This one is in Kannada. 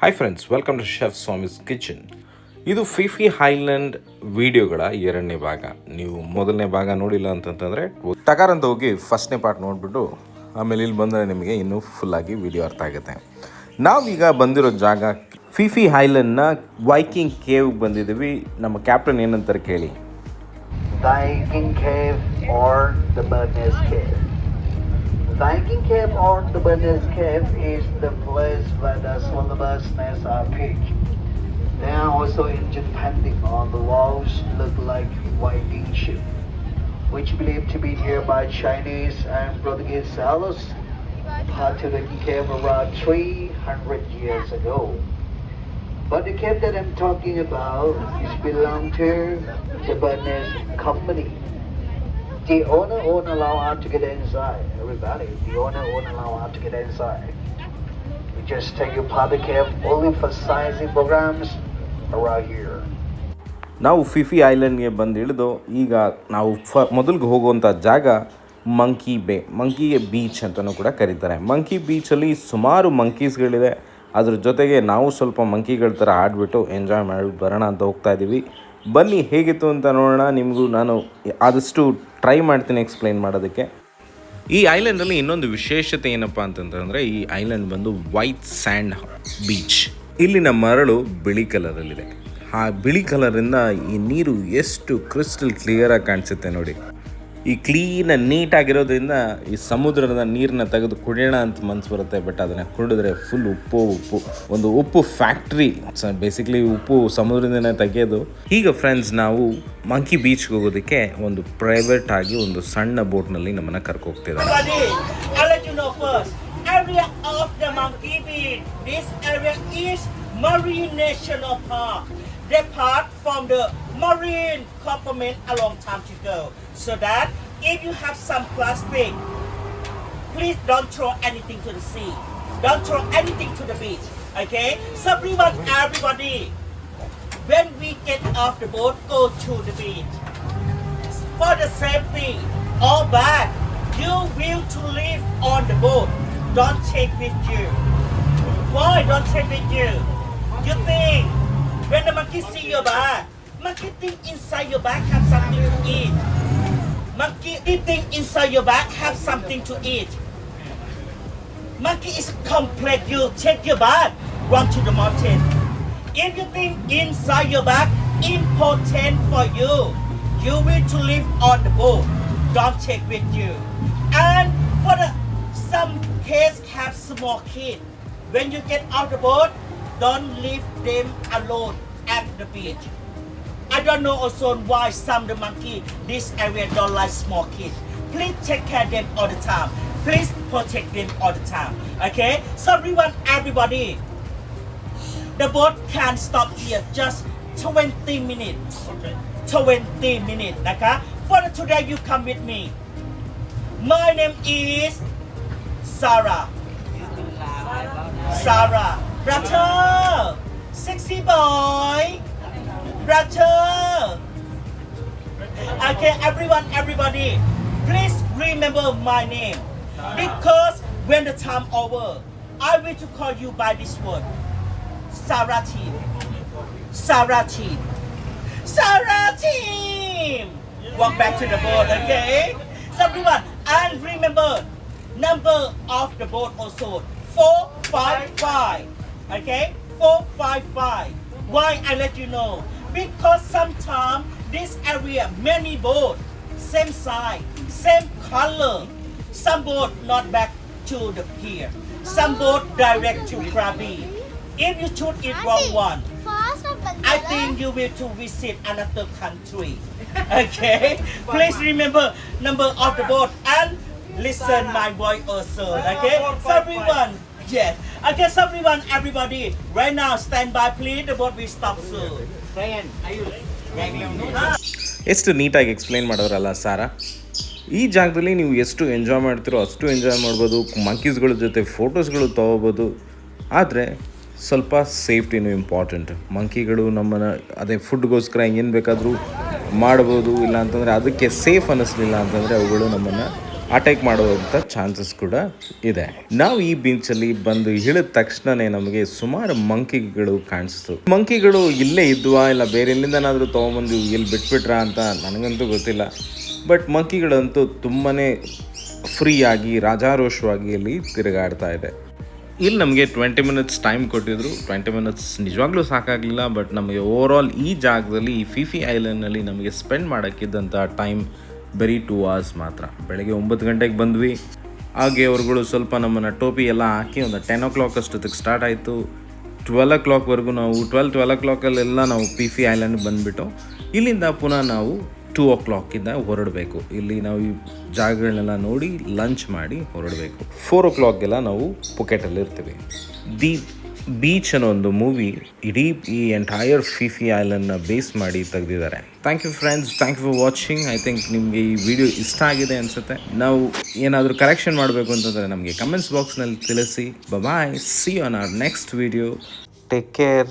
Hi friends welcome to chef Swami's kitchen ಇದು ಫಿಫಿ ಹೈಲ್ಯಾಂಡ್ ವಿಡಿಯೋಗಳ ಎರಡನೇ ಭಾಗ. ನೀವು ಮೊದಲನೇ ಭಾಗ ನೋಡಿಲ್ಲ ಅಂತಂತಂದರೆ, ತಗಾರಂತ ಹೋಗಿ ಫಸ್ಟ್ನೇ ಪಾರ್ಟ್ ನೋಡಿಬಿಟ್ಟು, ಆಮೇಲೆ ಇಲ್ಲಿ ಬಂದರೆ ನಿಮಗೆ ಇನ್ನೂ ಫುಲ್ಲಾಗಿ ವಿಡಿಯೋ ಅರ್ಥ ಆಗುತ್ತೆ. ನಾವೀಗ ಬಂದಿರೋ ಜಾಗ ಫಿಫಿ ಹೈಲ್ಯಾಂಡ್ನ ವೈಕಿಂಗ್ ಕೇವ್ಗೆ ಬಂದಿದ್ದೀವಿ. ನಮ್ಮ ಕ್ಯಾಪ್ಟನ್ ಏನಂತಾರೆ ಕೇಳಿ. Cave are the Cave. Viking Cave or the Birdnest Cave is the place where the swallowbirds' nests are pitched. They are also engine painting on the walls look like Viking ship, which believed to be here by Chinese and Portuguese sailors part to the cave around 300 years ago. But the cave that I'm talking about is belong to the Burness company. The owner won't allow us to get inside. Everybody, the owner won't allow us to get inside. We just take you of the only for sightseeing programs around here. ನಾವು ಫಿಫಿ ಐಲ್ಯಾಂಡ್ಗೆ ಬಂದು ಇಳಿದು ಈಗ ನಾವು ಫ ಮೊದಲಿಗೆ ಹೋಗುವಂಥ ಜಾಗ ಮಂಕಿ ಬೇ ಮಂಕಿ ಬೀಚ್ ಅಂತಲೂ ಕೂಡ ಕರೀತಾರೆ ಮಂಕಿ ಬೀಚಲ್ಲಿ ಸುಮಾರು ಮಂಕೀಸ್ಗಳಿದೆ ಅದ್ರ ಜೊತೆಗೆ ನಾವು ಸ್ವಲ್ಪ ಮಂಕಿಗಳ ಥರ ಆಡಿಬಿಟ್ಟು ಎಂಜಾಯ್ ಮಾಡಿ ಬರೋಣ ಅಂತ ಹೋಗ್ತಾ ಇದ್ದೀವಿ ಬನ್ನಿ, ಹೇಗಿತ್ತು ಅಂತ ನೋಡೋಣ. ನಿಮಗೂ ನಾನು ಆದಷ್ಟು ಟ್ರೈ ಮಾಡ್ತೀನಿ ಎಕ್ಸ್ಪ್ಲೈನ್ ಮಾಡೋದಕ್ಕೆ. ಈ ಐಲ್ಯಾಂಡಲ್ಲಿ ಇನ್ನೊಂದು ವಿಶೇಷತೆ ಏನಪ್ಪ ಅಂತಂತಂದರೆ, ಈ ಐಲ್ಯಾಂಡ್ ಬಂದು ವೈಟ್ ಸ್ಯಾಂಡ್ ಬೀಚ್ ಇಲ್ಲಿನ ಮರಳು ಬಿಳಿ ಕಲರಲ್ಲಿದೆ ಆ ಬಿಳಿ ಕಲರಿಂದ ಈ ನೀರು ಎಷ್ಟು ಕ್ರಿಸ್ಟಲ್ ಕ್ಲಿಯರಾಗಿ ಕಾಣಿಸುತ್ತೆ ನೋಡಿ. ಈ ಕ್ಲೀನ ನೀಟಾಗಿರೋದ್ರಿಂದ ಈ ಸಮುದ್ರದ ನೀರನ್ನ ತೆಗೆದು ಕುಡಿಯೋಣ ಅಂತ ಮನಸ್ಸು ಬರುತ್ತೆ ಬಟ್ ಅದನ್ನು ಕುಡಿದ್ರೆ ಫುಲ್ ಉಪ್ಪು ಉಪ್ಪು ಒಂದು ಉಪ್ಪು ಫ್ಯಾಕ್ಟ್ರಿ ಬೇಸಿಕ್ಲಿ ಉಪ್ಪು ಸಮುದ್ರದಿಂದನೇ ತೆಗೆಯೋದು ಈಗ ಫ್ರೆಂಡ್ಸ್ ನಾವು ಮಂಕಿ ಬೀಚ್ಗೆ ಹೋಗೋದಕ್ಕೆ ಒಂದು ಪ್ರೈವೇಟ್ ಆಗಿ ಒಂದು ಸಣ್ಣ ಬೋಟ್ನಲ್ಲಿ ನಮ್ಮನ್ನು ಕರ್ಕೊ ಹೋಗ್ತಿದ್ದಾರೆ Everybody, I'll let you know first. Area of the Monkey Beach. This area is Marine National Park. They from the Marine Government a long time ago. So that if you have some plastic, please don't throw anything to the sea. Don't throw anything to the beach. Okay? So everyone, everybody, when we get off the boat, go to the beach for the safety or back you will to live on the boat don't take with you why don't take with you you think when the monkey see your bag monkey inside your bag have something to eat monkey inside your bag have something to eat monkey is complex you take your bag run to the mountain if you inside your bag important for you, you need to live on the boat. Don't take with you. And for the some case have small kid. When you get out the boat, don't leave them alone at the beach don't know also why some the monkey this area don't like small kids. Please take care of them all the time. Please protect them all the time. Okay? So everyone, everybody, the boat can stop here just 20 minutes. Okay. 20 minutes. Okay? For today, you come with me. My name is Sarah. Sarah. Brother. Sexy boy. Brother. Okay, everyone, everybody, please remember my name. Because when the time over, I will to call you by this word. Team. Sarah team. Walk back to the boat, okay? So everyone, and remember number of the boat also four five five. Okay, four five five. Why I let you know? Because sometimes this area many boat same size, same color. Some boat not back to the pier. Some boat direct to Krabi. If you choose it wrong one, I think you will to visit another country. Okay? Please remember number of the boat and listen my voice also. Okay? So everyone, yes. I guess everyone, everybody, right now stand by please. The boat will stop soon. ಎಷ್ಟು ನೀಟಾಗಿ ಎಕ್ಸ್ಪ್ಲೈನ್ ಮಾಡೋರಲ್ಲ ಸಾರಾ? ಈ ಜಾಗದಲ್ಲಿ ನೀವು ಎಷ್ಟು ಎಂಜಾಯ್ ಮಾಡ್ತೀರೋ ಅಷ್ಟು ಎಂಜಾಯ್ ಮಾಡ್ಬೋದು. ಮಂಕೀಸ್ಗಳ ಜೊತೆ ಫೋಟೋಸ್ಗಳು ತೊಗೋಬೋದು. ಆದರೆ ಸ್ವಲ್ಪ ಸೇಫ್ಟಿನೂ ಇಂಪಾರ್ಟೆಂಟ್ ಮಂಕಿಗಳು ನಮ್ಮನ್ನು ಅದೇ ಫುಡ್ಗೋಸ್ಕರ ಏನು ಬೇಕಾದರೂ ಮಾಡ್ಬೋದು. ಇಲ್ಲ ಅಂತಂದರೆ ಅದಕ್ಕೆ ಸೇಫ್ ಅನ್ನಿಸ್ಲಿಲ್ಲ ಅಂತಂದರೆ ಅವುಗಳು ನಮ್ಮನ್ನು ಅಟ್ಯಾಕ್ ಮಾಡುವಂಥ ಚಾನ್ಸಸ್ ಕೂಡ ಇದೆ. ನಾವು ಈ ಬೀಚಲ್ಲಿ ಬಂದು ಇಳಿದ ತಕ್ಷಣನೇ ನಮಗೆ ಸುಮಾರು ಮಂಕಿಗಳು ಕಾಣಿಸ್ತು. ಮಂಕಿಗಳು ಇಲ್ಲೇ ಇದ್ವಾ ಇಲ್ಲ ಬೇರೆ ಎಲ್ಲಿಂದನಾದರೂ ತೊಗೊಂಬಂದು ಇಲ್ಲಿ ಬಿಟ್ಬಿಟ್ರಾ ಅಂತ ನನಗಂತೂ ಗೊತ್ತಿಲ್ಲ. ಬಟ್ ಮಂಕಿಗಳಂತೂ ತುಂಬಾ ಫ್ರೀಯಾಗಿ, ರಾಜಾರೋಷವಾಗಿ ಇಲ್ಲಿ ತಿರುಗಾಡ್ತಾ ಇದೆ. ಇಲ್ಲಿ ನಮಗೆ ಟ್ವೆಂಟಿ ಮಿನಿಟ್ಸ್ ಟೈಮ್ ಕೊಟ್ಟಿದ್ರು. ಟ್ವೆಂಟಿ ಮಿನಿಟ್ಸ್ ನಿಜವಾಗ್ಲೂ ಸಾಕಾಗಲಿಲ್ಲ ಬಟ್ ನಮಗೆ ಓವರ್ ಈ ಜಾಗದಲ್ಲಿ ಈ ಫಿಫಿ ಐಲ್ಯಾಂಡ್ನಲ್ಲಿ ನಮಗೆ ಸ್ಪೆಂಡ್ ಮಾಡೋಕ್ಕಿದ್ದಂಥ ಟೈಮ್ ಬರೀ ಟೂ ಅವರ್ಸ್ ಮಾತ್ರ. ಬೆಳಗ್ಗೆ ಒಂಬತ್ತು ಗಂಟೆಗೆ ಬಂದ್ವಿ. ಹಾಗೆ ಅವ್ರುಗಳು ಸ್ವಲ್ಪ ನಮ್ಮನ್ನು ಟೋಪಿ ಎಲ್ಲ ಹಾಕಿ ಒಂದು ಟೆನ್ ಓ ಕ್ಲಾಕ್ ಅಷ್ಟೊತ್ತಿಗೆ ಸ್ಟಾರ್ಟ್ ಆಯಿತು. ಟ್ವೆಲ್ ಓ ಕ್ಲಾಕ್ವರೆಗೂ ನಾವು ಟ್ವೆಲ್ ಟ್ವೆಲ್ ಓ ಕ್ಲಾಕಲ್ಲೆಲ್ಲ ನಾವು ಪಿ ಫಿ ಐಲ್ಯಾಂಡ್ ಬಂದುಬಿಟ್ಟು ಇಲ್ಲಿಂದ ಪುನಃ ನಾವು ಟೂ ಓ ಕ್ಲಾಕಿಂದ ಹೊರಡಬೇಕು. ಇಲ್ಲಿ ನಾವು ಈ ಜಾಗಗಳನ್ನೆಲ್ಲ ನೋಡಿ ಲಂಚ್ ಮಾಡಿ ಹೊರಡಬೇಕು. ಫೋರ್ ಓ ಕ್ಲಾಕ್ಗೆಲ್ಲ ನಾವು ಪುಕೆಟಲ್ಲಿ ಇರ್ತೀವಿ ದಿ ಬೀಚ್ ಅನ್ನೋ ಒಂದು ಮೂವಿ ಇಡೀ ಈ ಎಂಟೈರ್ ಫಿಫಿ ಐಲ್ಯಾಂಡ್ನ ಬೇಸ್ ಮಾಡಿ ತೆಗೆದಿದ್ದಾರೆ. Thank you friends thank you for watching I think ನಿಮಗೆ ಈ ವಿಡಿಯೋ ಇಷ್ಟ ಆಗಿದೆ ಅನಿಸುತ್ತೆ. ನಾವು ಏನಾದರೂ ಕರೆಕ್ಷನ್ ಮಾಡಬೇಕು ಅಂತಂದರೆ ನಮಗೆ ಕಮೆಂಟ್ಸ್ ಬಾಕ್ಸ್ನಲ್ಲಿ ತಿಳಿಸಿ. Bye see on our next video take care